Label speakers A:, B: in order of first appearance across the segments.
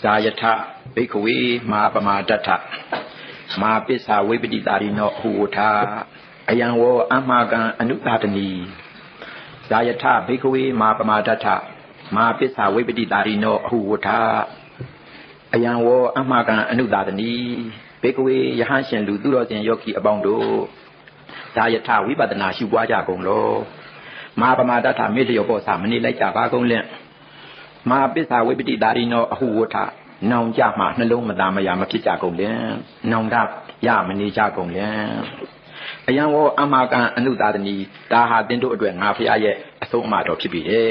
A: ဇာယထဘိက္ခဝေမာပမာဒတ္ထမာပစ္စာဝိပတိတာရိနောဟူဝထာအယံဝောအမကံအနုတာတနီဇာယထဘိက္ခဝေမာပမာဒတ္ထမာပစ္စာဝိပတိတာရိနောဟူဝထာအယံဝောအမကံအနုတာတနီဘေကဝေယဟန်ရှင်လူသူတော်စင်ယောဂီအပေါင်းတို့ဇာယထဝိပဿနာရှုပွားကြကုန်လောမဟာပမာဒထမေတ္တယောပောသမနေလိုက်ကြပါကုန်လင့် မဟာပစ္စာဝိပတိတာရိနောအဟုဝထနောင်ကြမှနှလုံးမသားမယာမဖြစ်ကြကုန်လင်နောင်တရမနေကြကုန်လင်အယံဝောအမကံအနုသာတနီဒါဟာတင်းတို့အတွက်ငါဖရာရဲ့အဆုံးအမတော်ဖြစ်ပြီတဲ့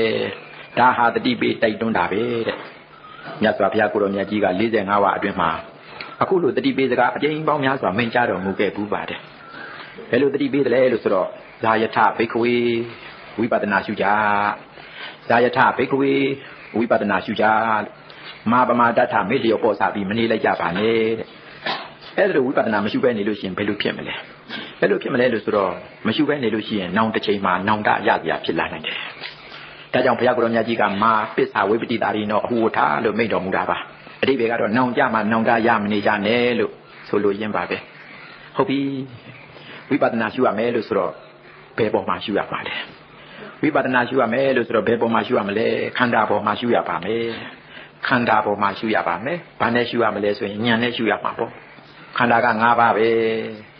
A: ဒါဟာတတိပိတိုက်တွန်းတာပဲတဲ့မြတ်စွာဘုရားကိုရောမြတ်ကြီးက45ဝါအတွင်းမှာအခုလိုတတိပိစကားအကျဉ်းပေါင်းများစွာမိန့်ကြားတော်မူခဲ့ဘူးပါတယ်ဘယ်လိုတတိပိတယ်လဲလို့ဆိုတော့ဇာယထဘိက္ခဝေဝိပဿနာရှုကြဇာယထဘိက္ခဝေ ဝိပဿနာရှုကြမာပမာတ္ထမေတ္တရောပေါ်စားပြီးမနေလိုက်ကြပါနဲ့တဲ့အဲ့ဒါလိုဝိပဿနာမရှုဘဲနေလို့ရှိရင်ဘယ်လိုဖြစ်မလဲဘယ်လိုဖြစ်မလဲလို့ဆိုတော့မရှုဘဲနေလို့ရှိရင်နောင်တစ်ချိန်မှာနောင်တရစရာဖြစ်လာနိုင်တယ်ဒါကြောင့်ဘုရားကိုရောမြတ်ကြီးကမာပစ္စာဝိပတိတာရိနောအဟုဝထလို့မိန့်တော်မူတာပါအတိပ္ပယ်ကတော့နောင်ကြမှာနောင်တရမနေကြနဲ့လို့ဆိုလိုရင်းပါပဲဟုတ်ပြီဝိပဿနာရှုရမယ်လို့ဆိုတော့ဘယ်ပေါ်မှာရှုရပါလဲ ဝိပဿနာရှုရမယ်လို့ဆိုတော့ဘယ်ပေါ်မှာရှုရမလဲခန္ဓာပေါ်မှာရှုရပါမယ်ခန္ဓာပေါ်မှာရှုရပါမယ်ဘာနဲ့ရှုရမလဲဆိုရင်ဉာဏ်နဲ့ရှုရမှာပေါ့ခန္ဓာက၅ပါးပဲ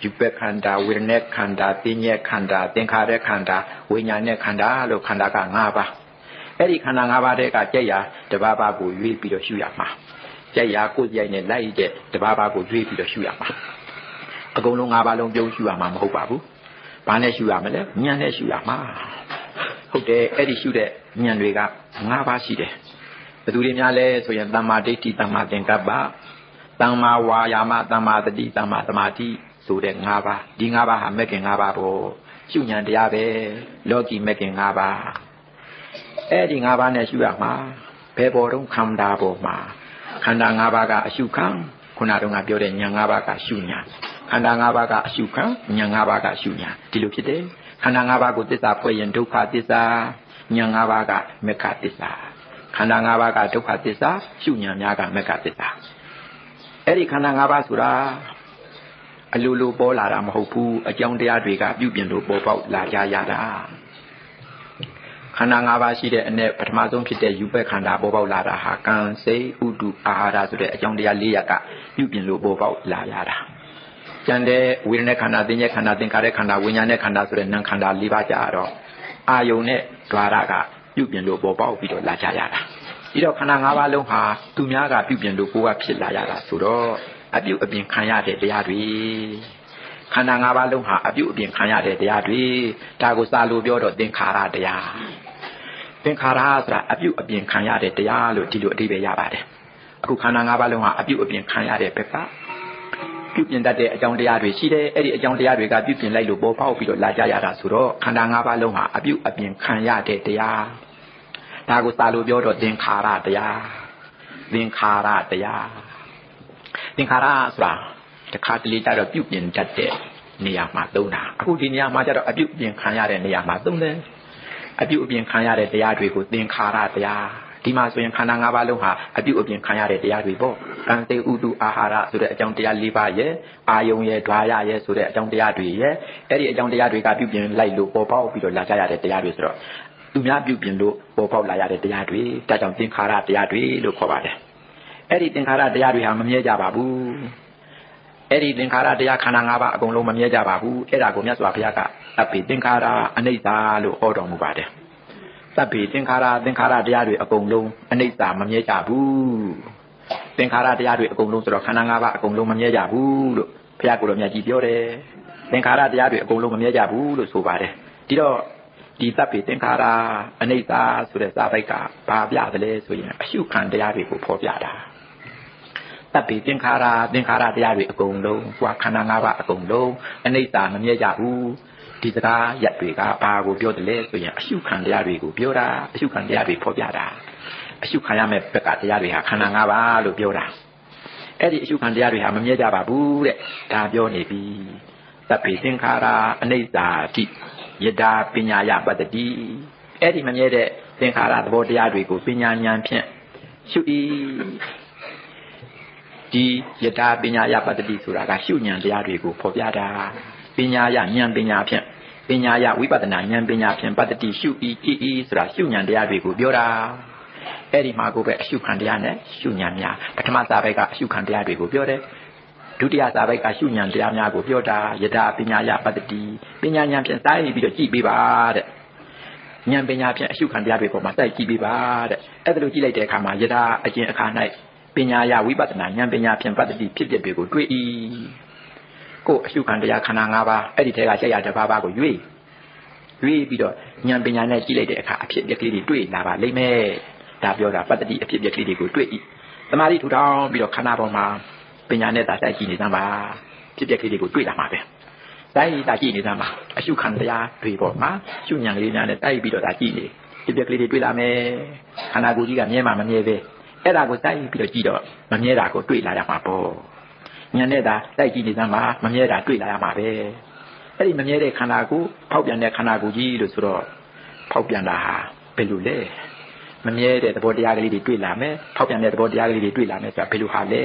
A: ယူပက်ခန္ဓာဝေဒနာခန္ဓာသိဉ္ဇခန္ဓာသင်္ခါရခန္ဓာဝိညာဉ်နဲ့ခန္ဓာလို့ခန္ဓာက၅ပါးအဲ့ဒီခန္ဓာ၅ပါးတည်းကကြက်ရတဘာဘာကိုရွေးပြီးတော့ရှုရမှာကြက်ရကိုယ်ကြိုက်နဲ့လိုက်တဲ့တဘာဘာကိုရွေးပြီးတော့ရှုရမှာအကုန်လုံး၅ပါးလုံးပြုံးရှုရမှာမဟုတ်ပါဘူးဘာနဲ့ရှုရမလဲဉာဏ်နဲ့ရှုရမှာ ဟုတ်တယ်အဲ့ဒီရှုတဲ့ဉာဏ်တွေက၅ပါးရှိတယ်ဘယ်သူတွေများလဲဆိုရင်တမ္မာဒိဋ္ဌိတမ္မာသင်္ကပ္ပတမ္မာဝါယာမတမ္မာတတိတမ္မာသမာဓိဆိုတဲ့၅ပါးဒီ၅ပါးဟာမဲ့ခင်၅ပါးပေါ့ရှုဉဏ်တရားပဲလောကီမဲ့ခင်၅ပါးအဲ့ဒီ၅ပါးနဲ့ရှုရမှာဘယ်ပေါ်တော့ခန္ဓာပေါ်မှာခန္ဓာ၅ပါးကအရှုခံခုနတုန်းကပြောတဲ့ဉာဏ်၅ပါးကရှုဉာဏ်ခန္ဓာ၅ပါးကအရှုခံဉာဏ်၅ပါးကရှုဉာဏ်ဒီလိုဖြစ်တယ် ခန္ဓာ၅ပါးကိုသစ္စာဖွဲ့ရင်ဒုက္ခသစ္စာဉာဏ်၅ပါးကမေခသစ္စာခန္ဓာ၅ပါးကဒုက္ခသစ္စာရှုဉာဏ်များကမေခသစ္စာအဲ့ဒီခန္ဓာ၅ပါးဆိုတာအလိုလိုပေါ်လာတာမဟုတ်ဘူးအကြောင်းတရားတွေကပြုပြင်လို့ပေါ်ပေါက်လာကြရတာခန္ဓာ၅ပါးရှိတဲ့အ내ပထမဆုံးဖြစ်တဲ့ယူပက်ခန္ဓာပေါ်ပေါက်လာတာဟာကံစိတ်ဥတုအာဟာရဆိုတဲ့အကြောင်းတရား၄ရပ်ကပြုပြင်လို့ပေါ်ပေါက်လာရတာ ကျန်တဲ့ဝေဒနာခန္ဓာသင်္ညေခန္ဓာသင်္ခါရခန္ဓာဝိညာဉ်နဲ့ခန္ဓာဆိုတဲ့နာမ်ခန္ဓာ၄ပါးကြတော့အာယုန်နဲ့ द्वार ကပြုပြင်လို့ပေါ်ပေါက်ပြီးတော့လာကြရတာဒီတော့ခန္ဓာ၅ပါးလုံးဟာသူများကပြုပြင်လို့ကိုယ်ကဖြစ်လာရတာဆိုတော့အပြုတ်အပြင်ခံရတဲ့တရားတွေခန္ဓာ၅ပါးလုံးဟာအပြုတ်အပြင်ခံရတဲ့တရားတွေဒါကိုစာလို့ပြောတော့သင်္ခါရတရားသင်္ခါရဆိုတာအပြုတ်အပြင်ခံရတဲ့တရားလို့ဒီလိုအဓိပ္ပာယ်ရပါတယ်အခုခန္ဓာ၅ပါးလုံးဟာအပြုတ်အပြင်ခံရတဲ့ဘက်က ပြုပြင်တတ်တဲ့အကြောင်းတရားတွေရှိတယ်အဲ့ဒီအကြောင်းတရားတွေကပြုပြင်လိုက်လို့ပေါ်ပေါက်ပြီးတော့လာကြရတာဆိုတော့ခန္ဓာ၅ပါးလုံးဟာအပြုတ်အပြင်ခံရတဲ့တရားဒါကိုစာလို့ပြောတော့သင်္ခါရတရားသင်္ခါရတရားသင်္ခါရဆိုတာတခါတလေကြတော့ပြုပြင်တတ်တဲ့နေရာမှာသုံးတာအခုဒီနေရာမှာကျတော့အပြုတ်ပြင်ခံရတဲ့နေရာမှာသုံးတယ်အပြုတ်အပြင်ခံရတဲ့တရားတွေကိုသင်္ခါရတရား ဒီမှာဆိုရင်ခန္ဓာ၅ပါးလုံးဟာအပြုတ်အပြင်ခံရတဲ့တရားတွေပေါ့ကံစေဥတုအာဟာရဆိုတဲ့အကြောင်းတရား၄ပါးရဲ့အာယုံရဲ့ဓွာရရဲ့ဆိုတဲ့အကြောင်းတရားတွေရဲ့အဲ့ဒီအကြောင်းတရားတွေကပြုပြင်လိုက်လို့ပေါ်ပေါက်ပြီးတော့လာကြရတဲ့တရားတွေဆိုတော့သူများပြုပြင်လို့ပေါ်ပေါက်လာရတဲ့တရားတွေဒါကြောင့်သင်္ခါရတရားတွေလို့ခေါ်ပါတယ်အဲ့ဒီသင်္ခါရတရားတွေဟာမမြဲကြပါဘူးအဲ့ဒီသင်္ခါရတရားခန္ဓာ၅ပါးအကုန်လုံးမမြဲကြပါဘူးအဲ့ဒါကိုမြတ်စွာဘုရားကအပိသင်္ခါရအနိစ္စလို့ဟောတော်မူပါတယ် သဗ္ဗေသင်္ခါရသင်္ခါရတရားတွေအကုန်လုံးအနိစ္စမမြဲကြဘူးသင်္ခါရတရားတွေအကုန်လုံးဆိုတော့ခန္ဓာ၅ပါးအကုန်လုံးမမြဲကြဘူးလို့ဘုရားကိုယ်တော်မြတ်ကြီးပြောတယ်သင်္ခါရတရားတွေအကုန်လုံးမမြဲကြဘူးလို့ဆိုပါတယ်ဒီတော့ဒီတပ်ပေသင်္ခါရအနိစ္စဆိုတဲ့စာပိုက်ကဘာပြသလဲဆိုရင်အရှုခံတရားတွေကိုဖော်ပြတာတပ်ပေသင်္ခါရသင်္ခါရတရားတွေအကုန်လုံးဟိုခန္ဓာ၅ပါးအကုန်လုံးအနိစ္စမမြဲကြဘူး ဒီစကားရက်တွေကဘာကိုပြောတယ်လဲဆိုရင်အရှုခံတရားတွေကိုပြောတာအရှုခံတရားတွေဖော်ပြတာအရှုခံရမယ့်ဘက်ကတရားတွေဟာခန္ဓာ၅ပါးလို့ပြောတာအဲ့ဒီအရှုခံတရားတွေဟာမမြဲကြပါဘူးတဲ့ဒါပြောနေပြီတပ်ပေသင်္ခါရအနိစ္စတိယတာပညာယပတ္တိအဲ့ဒီမမြဲတဲ့သင်္ခါရသဘောတရားတွေကိုပညာဉာဏ်ဖြင့်ရှုဤဒီယထာပညာယပတ္တိဆိုတာကရှုဉဏ်တရားတွေကိုဖော်ပြတာပညာယဉာဏ်ပညာဖြင့် ပညာယဝိပဿနာဉာဏ်ပညာဖြင့်ပတ္တိရှုဤဤဤဆိုတာရှုဉဏ်တရားတွေကိုပြောတာအဲ့ဒီမှာကိုပဲအရှုခံတရားနဲ့ရှုဉဏ်များပထမစာပိုက်ကအရှုခံတရားတွေကိုပြောတယ်ဒုတိယစာပိုက်ကရှုဉဏ်တရားများကိုပြောတာယထာပညာယပတ္တိပညာဉာဏ်ဖြင့်စာရည်ပြီးတော့ကြည့်ပေးပါတဲ့ဉာဏ်ပညာဖြင့်အရှုခံတရားတွေပေါ်မှာစိုက်ကြည့်ပေးပါတဲ့အဲ့ဒါလိုကြည့်လိုက်တဲ့အခါမှာယထာအကျင့်အခါ၌ပညာယဝိပဿနာဉာဏ်ပညာဖြင့်ပတ္တိဖြစ်ဖြစ်တွေကိုတွေ့၏ ကိုအရှုခံတရားခန္ဓာ၅ပါးအဲ့ဒီထဲကဆက်ရတစ်ပါးပါးကိုရွေးရွေးပြီးတော့ဉာဏ်ပညာနဲ့ကြည့်လိုက်တဲ့အခါအဖြစ်အပျက်ကလေးတွေတွေ့လာပါလိမ့်မယ်ဒါပြောတာပတ္တိအဖြစ်အပျက်ကလေးတွေကိုတွေ့၏သမာဓိထူထောင်ပြီးတော့ခန္ဓာပေါ်မှာပညာနဲ့သာစိုက်ကြည့်နေသမှာဖြစ်ပျက်ကလေးတွေကိုတွေ့လာမှာပဲတိုင်းဒါကြည့်နေသမှာအရှုခံတရားတွေပေါ်မှာရှုဉဏ်ကလေးများနဲ့တိုက်ပြီးတော့ဒါကြည့်နေဖြစ်ပျက်ကလေးတွေတွေ့လာမယ်ခန္ဓာကိုယ်ကြီးကမြဲမှာမမြဲပဲအဲ့ဒါကိုတိုက်ပြီးတော့ကြည့်တော့မမြဲတာကိုတွေ့လာရမှာပေါ့ ဉာဏ်နဲ့သာတိုက်ကြည့်နေသမှာမမြဲတာတွေ့လာရမှာပဲအဲ့ဒီမမြဲတဲ့ခန္ဓာကိုဖောက်ပြန်တဲ့ခန္ဓာကိုကြီးလို့ဆိုတော့ဖောက်ပြန်တာဟာဘယ်လိုလဲမမြဲတဲ့သဘောတရားကလေးတွေတွေ့လာမယ်ဖောက်ပြန်တဲ့သဘောတရားကလေးတွေတွေ့လာမယ်ဆိုတာဘယ်လိုဟာလဲ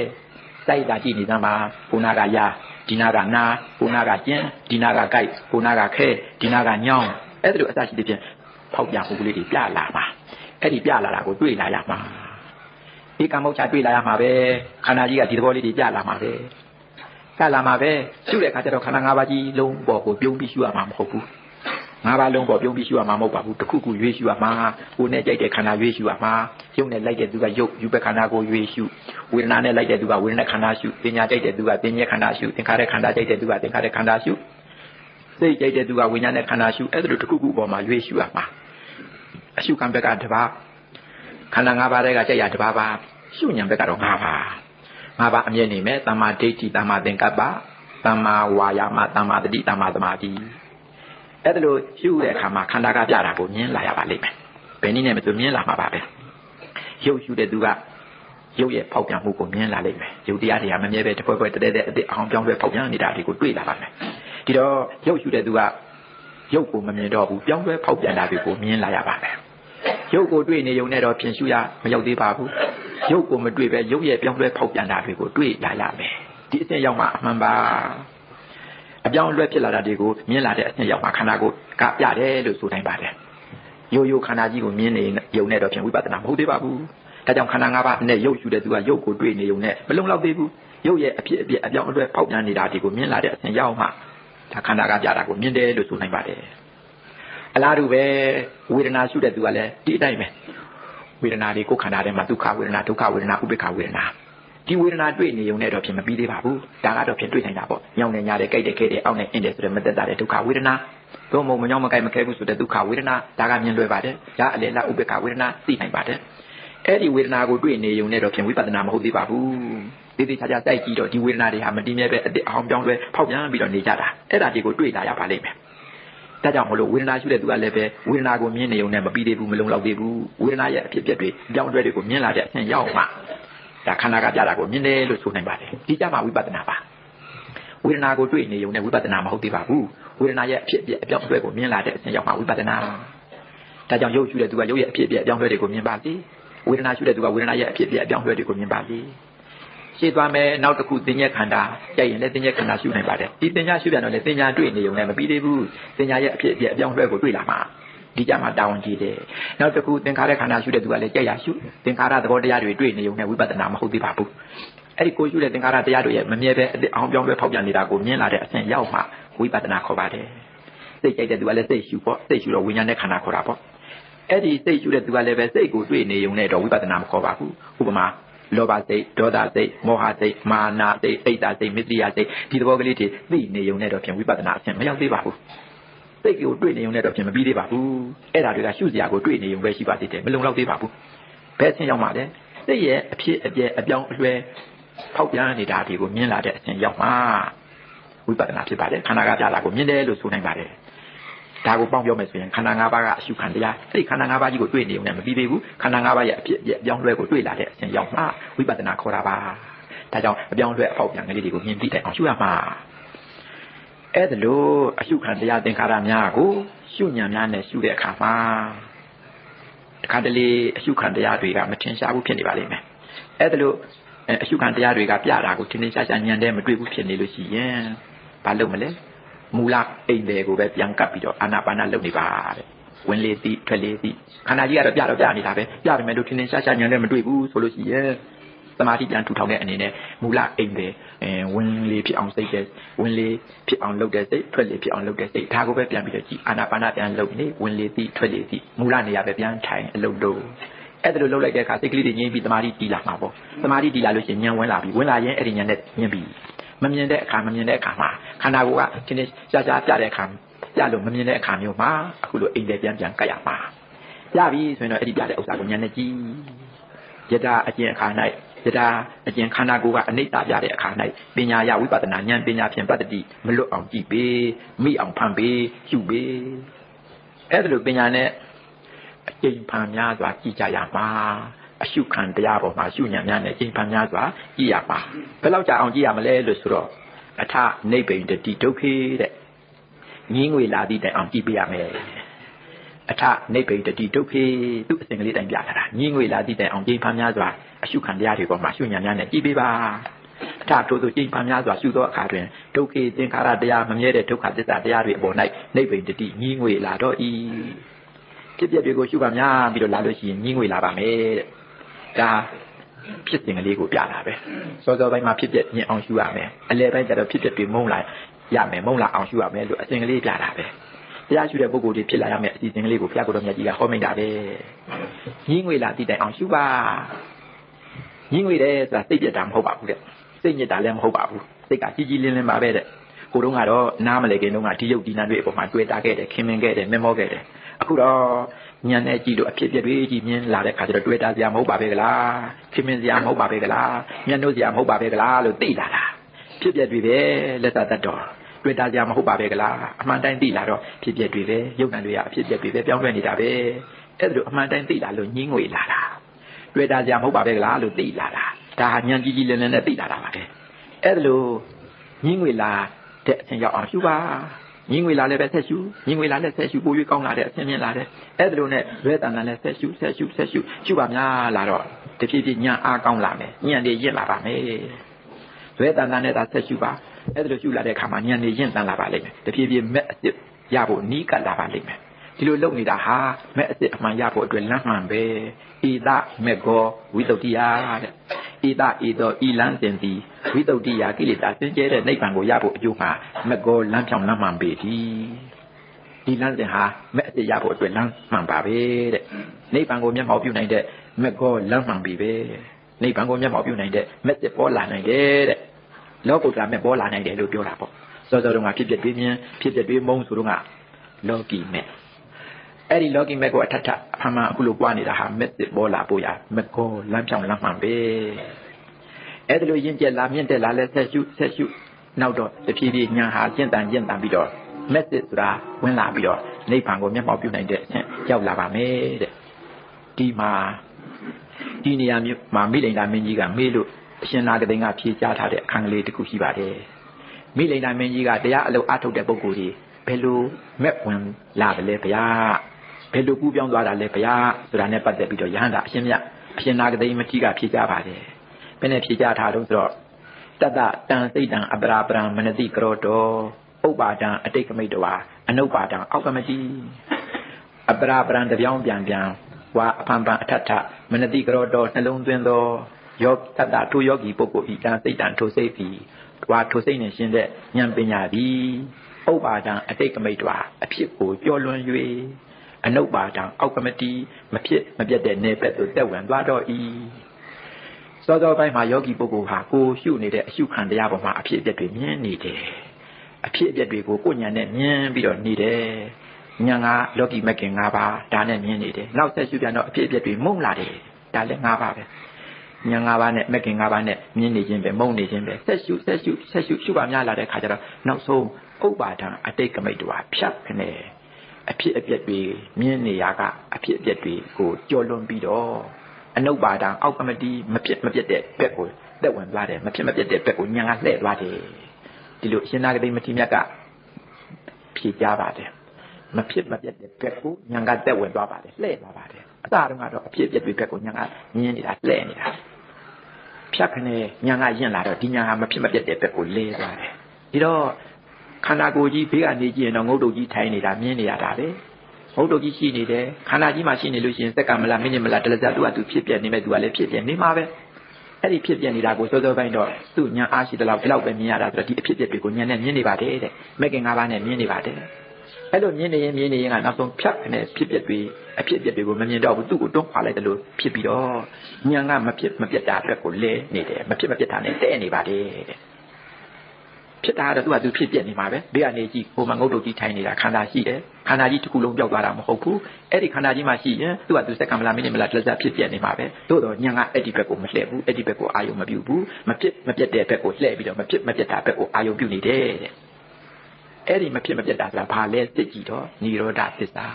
A: စိုက်တာကြည့်နေသမှာဘုနာကယာဒီနာကနာဘုနာကကျင်းဒီနာကကြိုက်ဘုနာကခဲဒီနာကညောင်းအဲ့ဒါလိုအစရှိတဲ့ဖြင့်ဖောက်ပြန်မှုကလေးတွေပြလာမှာအဲ့ဒီပြလာတာကိုတွေ့လာရမှာ ဒီကမ္မောချတွေ့လာရမှာပဲခန္ဓာကြီးကဒီသဘောလေးတွေပြလာမှာပဲပြလာမှာပဲရှုတဲ့အခါကျတော့ခန္ဓာ၅ပါးကြီးလုံးပေါ်ကိုပြုံးပြီးရှုရမှာမဟုတ်ဘူးငါးပါးလုံးပေါ်ပြုံးပြီးရှုရမှာမဟုတ်ပါဘူးတစ်ခုခုရွေးရှုရမှာကိုယ်နဲ့ကြိုက်တဲ့ခန္ဓာရွေးရှုရမှာရုပ်နဲ့လိုက်တဲ့သူကရုပ်ယူပဲခန္ဓာကိုရွေးရှုဝေဒနာနဲ့လိုက်တဲ့သူကဝေဒနာခန္ဓာရှုပညာကြိုက်တဲ့သူကပညာခန္ဓာရှုသင်္ခါရခန္ဓာကြိုက်တဲ့သူကသင်္ခါရခန္ဓာရှုစိတ်ကြိုက်တဲ့သူကဝိညာဉ်နဲ့ခန္ဓာရှုအဲ့ဒါလိုတစ်ခုခုပေါ်မှာရွေးရှုရမှာအရှုခံဘက်ကတစ်ပါး ခန္ဓာ၅ပါးတည်းကကြိုက်ရတစ်ပါးပါရှုဉဏ်ဘက်ကတော့၅ပါး၅ပါးအမြဲနေမယ်တမ္မာဒိဋ္ဌိတမ္မာသင်္ကပ္ပတမ္မာဝါယာမတမ္မာတတိတမ္မာသမာဓိအဲ့ဒါလို့ရှုတဲ့အခါမှာခန္ဓာကပြတာကိုမြင်လာရပါလိမ့်မယ်ဘယ်နည်းနဲ့မဆိုမြင်လာမှာပါပဲရုပ်ရှုတဲ့သူကရုပ်ရဲ့ဖောက်ပြန်မှုကိုမြင်လာလိမ့်မယ်ရုပ်တရားတွေကမမြဲပဲတစ်ဖွဲဖွဲတဲတဲအစ်အောင်ပြောင်းလဲဖောက်ပြန်နေတာတွေကိုတွေ့လာပါမယ်ဒီတော့ရုပ်ရှုတဲ့သူကရုပ်ကိုမမြင်တော့ဘူးပြောင်းလဲဖောက်ပြန်တာတွေကိုမြင်လာရပါမယ် ရုပ်ကိုတွေ့နေုံနဲ့တော့ဖြင်ရှုရမရောက်သေးပါဘူးရုပ်ကိုမတွေ့ပဲရုပ်ရဲ့ပြောင်းလဲဖောက်ပြန်တာတွေကိုတွေ့လာရမယ်ဒီအစ်ရောက်မှအမှန်ပါအပြောင်းအလဲဖြစ်လာတာတွေကိုမြင်လာတဲ့အနှစ်ရောက်မှခန္ဓာကိုယ်ကပြတယ်လို့ဆိုနိုင်ပါတယ်ရိုးရိုးခန္ဓာကြီးကိုမြင်နေရုံနဲ့တော့ဖြင့်ဝိပဿနာမဟုတ်သေးပါဘူးဒါကြောင့်ခန္ဓာ၅ပါးနဲ့ရုပ်ယူတဲ့သူကရုပ်ကိုတွေ့နေုံနဲ့မလုံလောက်သေးဘူးရုပ်ရဲ့အဖြစ်အပျက်အပြောင်းအလဲဖောက်ပြန်နေတာတွေကိုမြင်လာတဲ့အနှစ်ရောက်မှဒါခန္ဓာကပြတာကိုမြင်တယ်လို့ဆိုနိုင်ပါတယ် အလားတူပဲဝေဒနာရှုတဲ့သူကလည်းဒီအတိုင်းပဲဝေဒနာတွေကိုခန္ဓာထဲမှာဒုက္ခဝေဒနာဒုက္ခဝေဒနာဥပေက္ခဝေဒနာဒီဝေဒနာတွေ့နေုံနဲ့တော့ဖြစ်မပြီးသေးပါဘူးဒါကတော့ဖြစ်တွေ့နိုင်တာပေါ့ညောင်းနေညာတယ်ကြိုက်တယ်ခဲတယ်အောက်နဲ့အင်းတယ်ဆိုတဲ့မသက်တာတဲ့ဒုက္ခဝေဒနာသို့မဟုတ်မညောင်းမကြိုက်မခဲဘူးဆိုတဲ့ဒုက္ခဝေဒနာဒါကမြင်လွယ်ပါတယ်ဒါအလေလားဥပေက္ခဝေဒနာသိနိုင်ပါတယ်အဲ့ဒီဝေဒနာကိုတွေ့နေုံနဲ့တော့ဖြစ်ဝိပဿနာမဟုတ်သေးပါဘူးဒီဒီချာချာတိုက်ကြည့်တော့ဒီဝေဒနာတွေဟာမတည်မြဲပဲအစ်အောင်ပြောင်းလဲဖောက်ပြန်ပြီးတော့နေကြတာအဲ့ဒါတွေကိုတွေ့လာရပါလိမ့်မယ် ဒါကြောင့်မလို့ဝေဒနာရှိတဲ့သူကလည်းပဲဝေဒနာကိုမြင်နေုံနဲ့မပြီးသေးဘူးမလုံလောက်သေးဘူးဝေဒနာရဲ့အဖြစ်အပျက်တွေကြောင်းတွဲတွေကိုမြင်လာတဲ့အဆင့်ရောက်မှဒါခန္ဓာကပြတာကိုမြင်တယ်လို့ဆိုနိုင်ပါတယ်ဒီကြမှာဝိပဿနာပါဝေဒနာကိုတွေ့နေုံနဲ့ဝိပဿနာမဟုတ်သေးပါဘူးဝေဒနာရဲ့အဖြစ်အပျက်အပြောင်းအလဲကိုမြင်လာတဲ့အဆင့်ရောက်မှဝိပဿနာဒါကြောင့်ရုပ်ရှုတဲ့သူကရုပ်ရဲ့အဖြစ်အပျက်အပြောင်းအလဲတွေကိုမြင်ပါစေဝေဒနာရှုတဲ့သူကဝေဒနာရဲ့အဖြစ်အပျက်အပြောင်းအလဲတွေကိုမြင်ပါစေ ရှင်းသွားမယ်နောက်တစ်ခုသင်္ညက်ခန္ဓာကြိုက်ရင်လည်းသင်္ညက်ခန္ဓာရှုနိုင်ပါတယ်ဒီသင်္ညာရှုပြန်တော့လည်းသင်္ညာတွေ့နေုံနဲ့မပြီးသေးဘူးသင်္ညာရဲ့အဖြစ်အပျက်အပြောင်းအလဲကိုတွေ့လာမှာဒီကြမှာတာဝန်ကြီးတယ်နောက်တစ်ခုသင်္ခါရခန္ဓာရှုတဲ့သူကလည်းကြက်ရရှုသင်္ခါရသဘောတရားတွေတွေ့နေုံနဲ့ဝိပဿနာမဟုတ်သေးပါဘူးအဲ့ဒီကိုရှုတဲ့သင်္ခါရတရားတွေရဲ့မမြဲပဲအစ်အောင်ပြောင်းလဲဖောက်ပြန်နေတာကိုမြင်လာတဲ့အဆင့်ရောက်မှဝိပဿနာခေါ်ပါတယ်စိတ်ကြိုက်တဲ့သူကလည်းစိတ်ရှုပေါ့စိတ်ရှုတော့ဝိညာဉ်နဲ့ခန္ဓာခေါ်တာပေါ့အဲ့ဒီစိတ်ရှုတဲ့သူကလည်းပဲစိတ်ကိုတွေ့နေုံနဲ့တော့ဝိပဿနာမခေါ်ပါဘူးဥပမာ လောဘစိတ်ဒေါသစိတ်မောဟစိတ်မာနစိတ်အိတ်တာစိတ်မစ္စရိယစိတ်ဒီသဘောကလေးတွေသိနေုံနဲ့တော့ဖြင့်ဝိပဿနာအဆင့်မရောက်သေးပါဘူးစိတ်ကိုတွေ့နေုံနဲ့တော့ဖြင့်မပြီးသေးပါဘူးအဲ့ဒါတွေကရှုစရာကိုတွေ့နေုံပဲရှိပါသေးတယ်မလုံလောက်သေးပါဘူးဘယ်အဆင့်ရောက်မှလဲစိတ်ရဲ့အဖြစ်အပျက်အပြောင်းအလဲဖောက်ပြန်နေတာဒီကိုမြင်လာတဲ့အဆင့်ရောက်မှဝိပဿနာဖြစ်ပါတယ်ခန္ဓာကပြတာကိုမြင်တယ်လို့ဆိုနိုင်ပါတယ် ဒါကိုပေါင်းပြောမယ်ဆိုရင်ခန္ဓာ၅ပါးကအရှုခံတရားအဲ့ဒီခန္ဓာ၅ပါးကြီးကိုတွေ့နေုံနဲ့မပြီးသေးဘူးခန္ဓာ၅ပါးရဲ့အဖြစ်အပြောင်းလဲကိုတွေ့လာတဲ့အဆင့်ရောက်မှဝိပဿနာခေါ်တာပါဒါကြောင့်အပြောင်းလဲအဖောက်ပြန်ကလေးတွေကိုမြင်သိတဲ့အောင်ရှုရမှာအဲ့ဒါလို့အရှုခံတရားသင်္ခါရများကိုရှုညံများနဲ့ရှုတဲ့အခါမှာတခါတလေအရှုခံတရားတွေကမထင်ရှားဘူးဖြစ်နေပါလိမ့်မယ်အဲ့ဒါလို့အဲအရှုခံတရားတွေကပြတာကိုထင်ထင်ရှားရှားညံတဲ့မတွေ့ဘူးဖြစ်နေလို့ရှိရင်ဘာလုပ်မလဲ မူလအိမ်တွေကိုပဲပြန်ကပ်ပြီးတော့အာနာပါနလုပ်နေပါတဲ့ဝင်လေသည်ထွက်လေသည်ခန္ဓာကြီးကတော့ပြတော့ပြနေတာပဲပြတယ်မဲ့လို့ထင်ထင်ရှားရှားညံတဲ့မတွေ့ဘူးဆိုလို့ရှိရင်သမာဓိပြန်ထူထောင်တဲ့အနေနဲ့မူလအိမ်တွေအဲဝင်လေဖြစ်အောင်စိတ်တဲ့ဝင်လေဖြစ်အောင်လုပ်တဲ့စိတ်ထွက်လေဖြစ်အောင်လုပ်တဲ့စိတ်ဒါကိုပဲပြန်ပြီးတော့ကြည်အာနာပါနပြန်လုပ်နေဝင်လေသည်ထွက်လေသည်မူလနေရာပဲပြန်ထိုင်အလုပ်လုပ်အဲ့ဒါလိုလုပ်လိုက်တဲ့အခါစိတ်ကလေးတွေငြိမ်းပြီးသမာဓိတည်လာမှာပေါ့သမာဓိတည်လာလို့ရှိရင်ဉာဏ်ဝင်လာပြီဝင်လာရင်အဲ့ဒီဉာဏ်နဲ့မြင်ပြီ မမြင်တဲ့အခါမမြင်တဲ့အခါမှာခန္ဓာကိုယ်ကဒီနေ့ရှားရှားပြတဲ့အခါပြလို့မမြင်တဲ့အခါမျိုးမှာအခုလိုအိမ်တွေပြန်ပြန်ကတ်ရမှာရပြီဆိုရင်တော့အဲ့ဒီပြတဲ့ဥစ္စာကိုဉာဏ်နဲ့ကြည့်ယထာအကျင့်အခါ၌ယထာအကျင့်ခန္ဓာကိုယ်ကအနိစ္စပြတဲ့အခါ၌ပညာရဝိပဿနာဉာဏ်ပညာဖြင့်ပတ္တိမလွတ်အောင်ကြည့်ပေးမိအောင်ဖန်ပေးရှုပေးအဲ့ဒါလိုပညာနဲ့အကျင့်ဖန်များစွာကြည့်ကြရမှာ အရှုခံတရားပေါ်မှာရှုညံများနဲ့အကျင့်ဖန်များစွာကြည့်ရပါဘယ်လောက်ကြာအောင်ကြည့်ရမလဲလို့ဆိုတော့အထနိဗ္ဗိန်တတိဒုက္ခေတဲ့ငင်းငွေလာသည့်တိုင်အောင်ကြည့်ပေးရမယ်အထနိဗ္ဗိန်တတိဒုက္ခေသူ့အစဉ်ကလေးတိုင်ပြထားတာငင်းငွေလာသည့်တိုင်အောင်ကြိမ်ဖန်များစွာအရှုခံတရားတွေပေါ်မှာရှုညံများနဲ့ကြည့်ပေးပါအထထို့သို့ကြိမ်ဖန်များစွာရှုသောအခါတွင်ဒုက္ခေသင်္ခါရတရားမမြဲတဲ့ဒုက္ခသစ္စာတရားတွေအပေါ်၌နိဗ္ဗိန်တတိငင်းငွေလာတော့ဤဖြစ်ပျက်တွေကိုရှုပါများပြီးတော့လာလို့ရှိရင်ငင်းငွေလာပါမယ်တဲ့ ဒါဖြစ်စဉ်ကလေးကိုပြတာပဲစောစောပိုင်းမှာဖြစ်ပျက်မြင်အောင်ရှုရမယ်အလယ်ပိုင်းကျတော့ဖြစ်ပျက်တွေမုံလာရမယ်မုံလာအောင်ရှုရမယ်လို့အစဉ်ကလေးပြတာပဲတရားရှုတဲ့ပုဂ္ဂိုလ်တွေဖြစ်လာရမယ်အစီအစဉ်ကလေးကိုဘုရားကိုယ်တော်မြတ်ကြီးကဟောမိတ်တာပဲညီးငွေလာတည်တိုင်အောင်ရှုပါညီးငွေတယ်ဆိုတာစိတ်ပြတ်တာမဟုတ်ပါဘူးတဲ့စိတ်ညစ်တာလည်းမဟုတ်ပါဘူးစိတ်ကကြီးကြီးလင်းလင်းပါပဲတဲ့ကိုတုံးကတော့နားမလဲခင်တုန်းကဒီရုပ်ဒီနာတွေအပေါ်မှာတွေ့တာခဲ့တယ်ခင်မင်ခဲ့တယ်မမောခဲ့တယ် အခုတော့ညံနဲ့ကြည့်လို့အဖြစ်ပြက်တွေကြည့်မြင်လာတဲ့ခါကျတော့တွေ့တာစရာမဟုတ်ပါပဲကလားခင်မင်စရာမဟုတ်ပါပဲကလားညံတို့စရာမဟုတ်ပါပဲကလားလို့သိလာတာဖြစ်ပြက်တွေပဲလက်သာတတ်တော်တွေ့တာကြမဟုတ်ပါပဲကလားအမှန်တိုင်းသိလာတော့ဖြစ်ပျက်တွေပဲယုံနာတွေကအဖြစ်ပျက်တွေပဲပြောင်းလဲနေတာပဲအဲ့ဒါလိုအမှန်တိုင်းသိလာလို့ညင်းငွေလာတာတွေ့တာကြမဟုတ်ပါပဲကလားလို့သိလာတာဒါဟာဉာဏ်ကြီးကြီးလင်းလင်းနဲ့သိလာတာပါပဲအဲ့ဒါလိုညင်းငွေလာတဲ့အချင်းရောက်အောင်ရှုပါ ညင်းငွေလာလည်းပဲဆက်ရှုညင်းငွေလာလည်းဆက်ရှုပို၍ကောင်းလာတဲ့အချင်းမြင်လာတဲ့အဲ့ဒါလိုနဲ့ရွဲတန်တန်လည်းဆက်ရှုဆက်ရှုဆက်ရှုရှုပါများလာတော့တဖြည်းဖြည်းညံအားကောင်းလာမယ်ညံတွေရင့်လာပါမယ်ရွဲတန်တန်နဲ့သာဆက်ရှုပါအဲ့ဒါလိုရှုလာတဲ့အခါမှာဉာဏ်နဲ့ရင့်တန်လာပါလိမ့်မယ်တဖြည်းဖြည်းမဲ့အစ်စ်ရဖို့နီးကပ်လာပါလိမ့်မယ် ဒီလိုလုပ်နေတာဟာမဲ့အစ်စ်အမှန်ရဖို့အတွက်လမ်းမှန်ပဲဣဒမေကောဝိတုဒ္ဓိယတဲ့ဣဒဣသောဤလမ်းစဉ်သည်ဝိတုဒ္ဓိယကိလေသာစင်ကြဲတဲ့နိဗ္ဗာန်ကိုရဖို့အကျိုးမှာမေကောလမ်းဖြောင်းလမ်းမှန်ပေသည်ဒီလမ်းစဉ်ဟာမဲ့အစ်စ်ရဖို့အတွက်လမ်းမှန်ပါပဲတဲ့နိဗ္ဗာန်ကိုမျက်မှောက်ပြုနိုင်တဲ့မေကောလမ်းမှန်ပြီပဲနိဗ္ဗာန်ကိုမျက်မှောက်ပြုနိုင်တဲ့မဲ့စစ်ပေါ်လာနိုင်တယ်တဲ့လောကုတ္တရာမဲ့ပေါ်လာနိုင်တယ်လို့ပြောတာပေါ့စောစောတုန်းကဖြစ်ဖြစ်တွေးမြင်ဖြစ်ဖြစ်တွေးမုံဆိုတော့ကလောကီမဲ့ အဲ့ဒီလောကီမဲ့ကိုအထက်ထအမှန်အခုလိုကြွားနေတာဟာမဲ့စစ်ပေါ်လာဖို့ရမကောလမ်းဖြောင်းလမ်းမှန်ပဲအဲ့ဒါလိုရင့်ကျက်လာမြင့်တက်လာလဲဆက်ရှုဆက်ရှုနောက်တော့တဖြည်းဖြည်းညာဟာကျင့်တန်ကျင့်တန်ပြီးတော့မက်စစ်ဆိုတာဝင်လာပြီးတော့နိဗ္ဗာန်ကိုမျက်မှောက်ပြုနိုင်တဲ့အဆင့်ရောက်လာပါမယ်တဲ့ဒီမှာဒီနေရာမျိုးမှာမိလိန်တာမင်းကြီးကမေးလို့အရှင်နာဂတိန်ကဖြေကြားထားတဲ့အခန်းကလေးတစ်ခုရှိပါတယ်မိလိန်တိုင်းမင်းကြီးကတရားအလုပ်အထုတ်တဲ့ပုဂ္ဂိုလ်ကြီးဘယ်လိုမက်ဝင်လာတယ်လဲဗျာ ဘယ်လိုကူးပြောင်းသွားတာလဲဗျာဆိုတာနဲ့ပတ်သက်ပြီးတော့ယဟန္တာအရှင်မြတ်အရှင်နာဂတိန်မကြီးကဖြေကြားပါတယ်ဘယ်နဲ့ဖြေကြားထားတော့ဆိုတော့တတတန်စိတ်တံအပရာပရံမနတိကရောတောဥပ္ပါဒံအတိတ်ကမိတ်တဝါအနုပ္ပါဒံအောက်ကမတိအပရာပရံတပြောင်းပြန်ပြန်ဝါအဖန်ပန်အထထမနတိကရောတောနှလုံးသွင်းသောယောတတထိုယောဂီပုဂ္ဂိုလ်ဤတံစိတ်တံထိုစိတ်သည်တွာထိုစိတ်နဲ့ရှင်တဲ့ဉာဏ်ပညာသည်ဥပ္ပါဒံအတိတ်ကမိတ်တွာအဖြစ်ကိုပြောလွန်၍ အနုပ္ပါဒံအောက်ကမတိမဖြစ်မပြတ်တဲ့နေပက်သို့တက်ဝင်သွားတော့ဤစောစောပိုင်းမှာယောဂီပုဂ္ဂိုလ်ဟာကိုရှုနေတဲ့အရှုခံတရားပေါ်မှာအဖြစ်အပျက်တွေမြင်နေတယ်အဖြစ်အပျက်တွေကိုကိုညာနဲ့မြင်ပြီးတော့နေတယ်ညာကလောကီမက်ကင်၅ပါးဒါနဲ့မြင်နေတယ်နောက်ဆက်ရှုပြန်တော့အဖြစ်အပျက်တွေမုံလာတယ်ဒါလည်း၅ပါးပဲညာ၅ပါးနဲ့မက်ကင်၅ပါးနဲ့မြင်နေခြင်းပဲမုံနေခြင်းပဲဆက်ရှုဆက်ရှုဆက်ရှုရှုပါများလာတဲ့ခါကျတော့နောက်ဆုံးဥပ္ပါဒံအတိတ်ကမိတ်တော်ဖြတ်ခနဲ့ အဖြစ်အပျက်တွေမြင်နေရကအဖြစ်အပျက်တွေကိုကြော်လွန်ပြီးတော့အနုပါဒံအောက်ကမတီးမဖြစ်မပြတ်တဲ့ဘက်ကိုတက်ဝင်သွားတယ်မဖြစ်မပြတ်တဲ့ဘက်ကိုညာကလှည့်သွားတယ်ဒီလိုရှင်နာဂတိမတိမြတ်ကဖြေကြပါတယ်မဖြစ်မပြတ်တဲ့ဘက်ကိုညာကတက်ဝင်သွားပါတယ်လှည့်သွားပါတယ်အစတုန်းကတော့အဖြစ်အပျက်တွေဘက်ကိုညာကမြင်နေတာလှည့်နေတာဖြတ်ခနဲ့ညာကရင်လာတော့ဒီညာဟာမဖြစ်မပြတ်တဲ့ဘက်ကိုလဲသွားတယ်ဒီတော့ ခန္ဓာကိုယ်ကြီးဘေးကနေကြည့်ရင်တော့ငုတ်တုတ်ကြီးထိုင်နေတာမြင်နေရတာပဲငုတ်တုတ်ကြီးရှိနေတယ်ခန္ဓာကြီးမှာရှိနေလို့ရှိရင်စက်ကမလားမိနစ်မလားတလဇတ်သူကသူဖြစ်ပြနေမဲ့သူကလည်းဖြစ်ပြနေမှာပဲအဲ့ဒီဖြစ်ပြနေတာကိုစောစောပိုင်းတော့သူ့ညာအားရှိတဲ့လောက်ဒီလောက်ပဲမြင်ရတာဆိုတော့ဒီအဖြစ်ပြတွေကိုညာနဲ့မြင်နေပါတယ်တဲ့မက်ကင်၅ပါးနဲ့မြင်နေပါတယ်အဲ့လိုမြင်နေရင်မြင်နေရင်ကနောက်ဆုံးဖြတ်နေဖြစ်ပြတွေအဖြစ်ပြတွေကိုမမြင်တော့ဘူးသူ့ကိုတွန်းခွာလိုက်တယ်လို့ဖြစ်ပြီးတော့ညာကမဖြစ်မပြတ်တာအတွက်ကိုလဲနေတယ်မဖြစ်မပြတ်တာနဲ့တဲ့နေပါတယ်တဲ့ ဖြစ်တာတော့သူကသူဖြစ်ပြနေမှာပဲဘေးကနေကြည့်ဟိုမှာငုတ်တုတ်ကြီးထိုင်နေတာခန္ဓာရှိတယ်ခန္ဓာကြီးတစ်ခုလုံးပြောက်သွားတာမဟုတ်ဘူးအဲ့ဒီခန္ဓာကြီးမှာရှိရင်သူကသူစက္ကမလာမိနစ်မလားတစ်လက်ဖြစ်ပြနေမှာပဲသို့တော့ညံကအဲ့ဒီဘက်ကိုမလှည့်ဘူးအဲ့ဒီဘက်ကိုအာယုံမပြုဘူးမဖြစ်မပြတ်တဲ့ဘက်ကိုလှည့်ပြီးတော့မဖြစ်မပြတ်တာဘက်ကိုအာယုံပြုနေတယ်တဲ့အဲ့ဒီမဖြစ်မပြတ်တာဆိုတာဘာလဲသိကြည့်တော့និရောဓသစ္စာ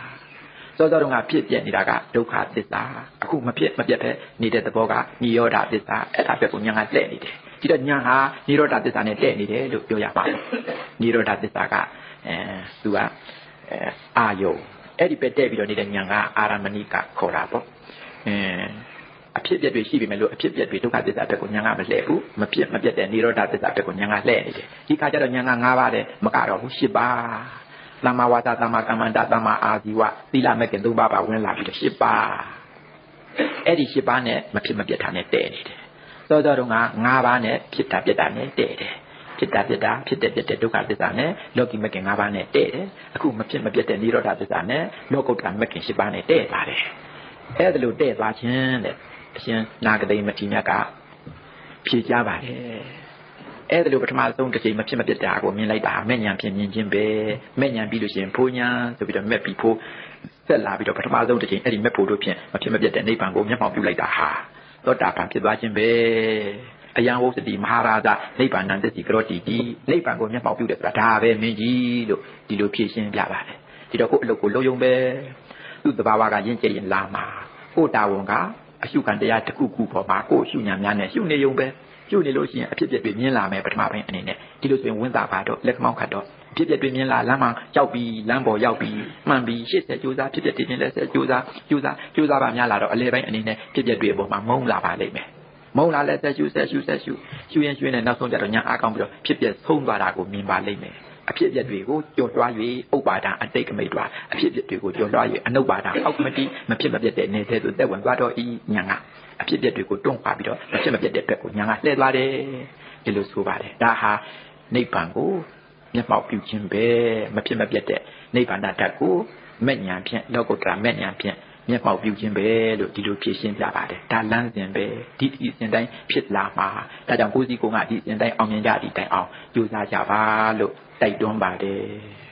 A: စောစောတုန်းကဖြစ်ပြနေတာကဒုက္ခသစ္စာအခုမဖြစ်မပြတ်ပဲနေတဲ့သဘောကនិရောဓသစ္စာအဲ့ဒါဘက်ကိုညံကလှည့်နေတယ် ဒီတော့ညာဟာနိရောဓသစ္စာနဲ့တဲ့နေတယ်လို့ပြောရပါတယ်နိရောဓသစ္စာကအဲသူကအာယုံအဲ့ဒီပဲတဲ့ပြီးတော့နေတဲ့ညာကအာရမဏိကခေါ်တာပေါ့အဲအဖြစ်ပြက်တွေရှိပြီမဲ့လို့အဖြစ်ပြက်တွေဒုက္ခသစ္စာဘက်ကိုညာကမလှည့်ဘူးမပြက်မပြက်တဲ့နိရောဓသစ္စာဘက်ကိုညာကလှည့်နေတယ်ဒီခါကျတော့ညာက၅ပါးတဲ့မကတော့ဘူး၈ပါးသမ္မာဝါဒသမ္မာကမ္မန္တသမ္မာအာဇီဝသီလမဲ့ကင်၃ပါးပါဝင်လာပြီးတော့၈ပါးအဲ့ဒီ၈ပါးနဲ့မဖြစ်မပြက်တာနဲ့တည်နေတယ် စောစောတုန်းက၅ပါးနဲ့ဖြစ်တာပြတ်တာနဲ့တဲ့တယ်ဖြစ်တာပြတ်တာဖြစ်တဲ့ပြတ်တဲ့ဒုက္ခသစ္စာနဲ့လောကီမကင်၅ပါးနဲ့တဲ့တယ်အခုမဖြစ်မပြတ်တဲ့និရောဓသစ္စာနဲ့လောကုတ္တရာမကင်၈ပါးနဲ့တဲ့ပါတယ်အဲ့ဒါလိုတဲ့သွားခြင်းတဲ့အရှင်နာဂတိမတိမြတ်ကဖြေကြပါတယ်အဲ့ဒါလိုပထမဆုံးတစ်ချိန်မဖြစ်မပြတ်တာကိုမြင်လိုက်တာမဲ့ညာဖြစ်မြင်ခြင်းပဲမဲ့ညာပြီးလို့ရှိရင်ဖိုးညာဆိုပြီးတော့မဲ့ပြီးဖိုးဆက်လာပြီးတော့ပထမဆုံးတစ်ချိန်အဲ့ဒီမဲ့ဖို့တို့ဖြင့်မဖြစ်မပြတ်တဲ့နိဗ္ဗာန်ကိုမျက်မှောက်ပြုလိုက်တာဟာ သောတာပန်ဖြစ်သွားခြင်းပဲအယံဝုစတိမဟာရာဇနိဗ္ဗာန်တတိကရောတိတိနိဗ္ဗာန်ကိုမျက်မှောက်ပြုတယ်ဆိုတာဒါပဲမင်းကြီးလို့ဒီလိုဖြည့်ရှင်းပြပါတယ်ဒီတော့ကိုယ့်အလုပ်ကိုလုပ်ယုံပဲသူ့တဘာဝကရင့်ကျက်ရင်လာမှာကိုယ့်တာဝန်ကအရှုခံတရားတစ်ခုခုပေါ်မှာကိုယ့်ရှုညာများနဲ့ရှုနေယုံပဲရှုနေလို့ရှိရင်အဖြစ်အပျက်တွေမြင်လာမယ်ပထမပိုင်းအနေနဲ့ဒီလိုဆိုရင်ဝင်စားပါတော့လက်မောင်းခတ်တော့ ဖြစ်ပျက်တွေမြင်လာလမ်းမှာရောက်ပြီးလမ်းပေါ်ရောက်ပြီးမှန်ပြီးရှေ့ဆက်ကြိုးစားဖြစ်ပျက်တွေမြင်လက်ဆက်ကြိုးစားကြိုးစားကြိုးစားပါများလာတော့အလဲပိုင်းအနေနဲ့ဖြစ်ပျက်တွေအပေါ်မှာမုန်းလာပါလိမ့်မယ်မုန်းလာလဲဆက်ရှုဆက်ရှုဆက်ရှုရှုရင်ရှုရင်လည်းနောက်ဆုံးကြတော့ညာအားကောင်းပြီးတော့ဖြစ်ပျက်ဆုံးသွားတာကိုမြင်ပါလိမ့်မယ်အဖြစ်အပျက်တွေကိုကြော်လွှား၍ဥပ္ပါဒံအတိတ်ကမိတ်တွာအဖြစ်အပျက်တွေကိုကြော်လွှား၍အနုပ္ပါဒံအောက်မတိမဖြစ်မပြတ်တဲ့အနေသေးသို့သက်ဝင်သွားတော့ဤညာကအဖြစ်အပျက်တွေကိုတွန်းပါပြီးတော့မဖြစ်မပြတ်တဲ့ဘက်ကိုညာကလှည့်သွားတယ်ဒီလိုဆိုပါတယ်ဒါဟာနိဗ္ဗာန်ကို မျက်မှောက်ပြုခြင်းပဲမဖြစ်မပြတ်တဲ့နိဗ္ဗာန်ဓာတ်ကိုမဲ့ညာဖြင့်လောကုတ္တရာမဲ့ညာဖြင့်မျက်မှောက်ပြုခြင်းပဲလို့ဒီလိုဖြည့်ရှင်းပြပါတယ်ဒါလမ်းစဉ်ပဲဒီဒီစဉ်တိုင်းဖြစ်လာမှာဒါကြောင့်ကိုယ်စီကိုယ်ကဒီစဉ်တိုင်းအောင်မြင်ကြဒီတိုင်အောင်ကြိုးစားကြပါလို့တိုက်တွန်းပါတယ်